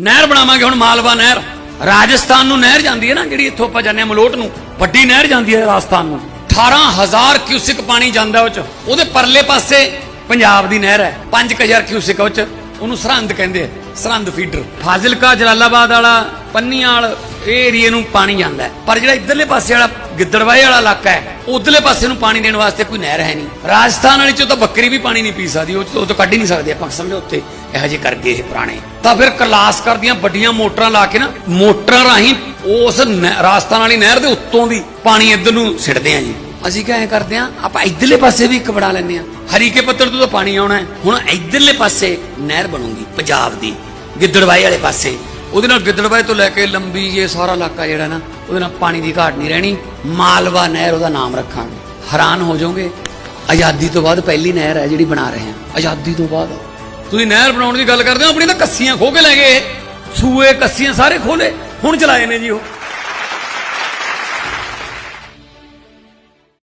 ਨਹਿਰ ਬਣਾਵਾਂਗੇ ਹੁਣ ਮਾਲਵਾ ਨਹਿਰ। ਰਾਜਸਥਾਨ ਨੂੰ ਨਹਿਰ ਜਾਂਦੀ ਹੈ ਨਾ ਜਿਹੜੀ ਇੱਥੋਂ ਆਪਾਂ ਜਾਂਦੇ ਹਾਂ ਮਲੋਟ ਨੂੰ, ਵੱਡੀ ਨਹਿਰ ਜਾਂਦੀ ਹੈ ਰਾਜਸਥਾਨ ਨੂੰ। 18000 ਕਿਊਸਿਕ ਪਾਣੀ ਜਾਂਦਾ ਉਹ ਚ। ਉਹਦੇ ਪਰਲੇ ਪਾਸੇ ਪੰਜਾਬ ਦੀ ਨਹਿਰ ਹੈ 5000 ਕਿਊਸਿਕ ਉਹ ਚ। ਉਹਨੂੰ ਸਰਹੰਦ ਕਹਿੰਦੇ ਆ, ਸਰਹੰਦ ਫੀਡਰ ਫਾਜ਼ਿਲਕਾ, ਜਲਾਲਾਬਾਦ ਵਾਲਾ ਪੰਨੀਆਲ ਇਹ ਏਰੀਏ ਨੂੰ ਪਾਣੀ ਜਾਂਦਾ ਹੈ। ਪਰ ਜਿਹੜਾ ਇਧਰਲੇ ਪਾਸੇ ਵਾਲਾ ਗਿੱਦੜਵਾਏ ਵਾਲਾ ਇਲਾਕਾ ਹੈ, ਉਧਰਲੇ ਪਾਸੇ ਨੂੰ ਪਾਣੀ ਦੇਣ ਵਾਸਤੇ ਕੋਈ ਨਹਿਰ ਹੈ ਨਹੀਂ। ਰਾਜਸਥਾਨ ਵਾਲੀ ਚੋਂ ਤਾਂ ਬੱਕਰੀ ਵੀ ਪਾਣੀ ਨਹੀਂ ਪੀ ਸਕਦੀ, ਉਹ ਤੋਂ ਕੱਢ ਹੀ ਨਹੀਂ ਸਕਦੇ ਆਪਾਂ, ਸਮਝੋ ਉੱਤੇ ਇਹੋ ਜਿਹੇ ਕਰ ਗਏ ਇਹ ਪੁਰਾਣੇ। ਤਾਂ ਫਿਰ ਕਲਾਸ ਕਰਦੀਆਂ ਵੱਡੀਆਂ ਮੋਟਰਾਂ ਲਾ ਕੇ ਨਾ, ਮੋਟਰਾਂ ਰਾਹੀਂ ਉਸ ਰਾਜਸਥਾਨ ਵਾਲੀ ਨਹਿਰ ਦੇ ਉੱਤੋਂ ਦੀ ਪਾਣੀ ਇੱਧਰ ਨੂੰ ਸਿੱਟਦੇ ਆ ਜੀ। ਅਸੀਂ ਕਿਹਾ ਐ ਕਰਦੇ ਆ ਆਪਾਂ ਇਧਰਲੇ ਪਾਸੇ ਵੀ ਇੱਕ ਬਣਾ ਲੈਂਦੇ ਆ ਹਰੀਕੇ ਪੱਤਰ ਤੋਂ ਤਾਂ ਪਾਣੀ ਆਉਣਾ ਹੈ। ਹੁਣ ਇਧਰਲੇ ਪਾਸੇ ਨਹਿਰ ਬਣੂਗੀ, ਪੰਜਾਬ ਦੀ ਗਿੱਦੜਵਾਈ ਵਾਲੇ ਪਾਸੇ। ਉਹਦੇ ਨਾਲ ਗਿੱਦੜਵਾਈ ਤੋਂ ਲੈ ਕੇ ਲੰਬੀ ਇਹ ਸਾਰਾ ਇਲਾਕਾ ਜਿਹੜਾ ਨਾ, ਉਹਦੇ ਨਾਲ ਪਾਣੀ ਦੀ ਘਾਟ ਨਹੀਂ ਰਹਿਣੀ। ਮਾਲਵਾ ਨਹਿਰ ਉਹਦਾ ਨਾਮ ਰੱਖਾਂਗੇ। ਹੈਰਾਨ ਹੋ ਜਾਓਗੇ, ਆਜ਼ਾਦੀ ਤੋਂ ਬਾਅਦ ਪਹਿਲੀ ਨਹਿਰ ਹੈ ਜਿਹੜੀ ਬਣਾ ਰਹੇ ਹਾਂ। ਆਜ਼ਾਦੀ ਤੋਂ ਬਾਅਦ। ਤੁਸੀਂ ਨਹਿਰ ਬਣਾਉਣ ਦੀ ਗੱਲ ਕਰਦੇ ਹੋ ਆਪਣੀ ਤਾਂ ਕੱਸੀਆਂ ਖੋ ਕੇ ਲੈ ਗਏ। ਸੂਏ, ਕੱਸੀਆਂ ਸਾਰੇ ਖੋਲੇ ਹੁਣ ਚਲਾਏ ਨੇ ਜੀ ਉਹ।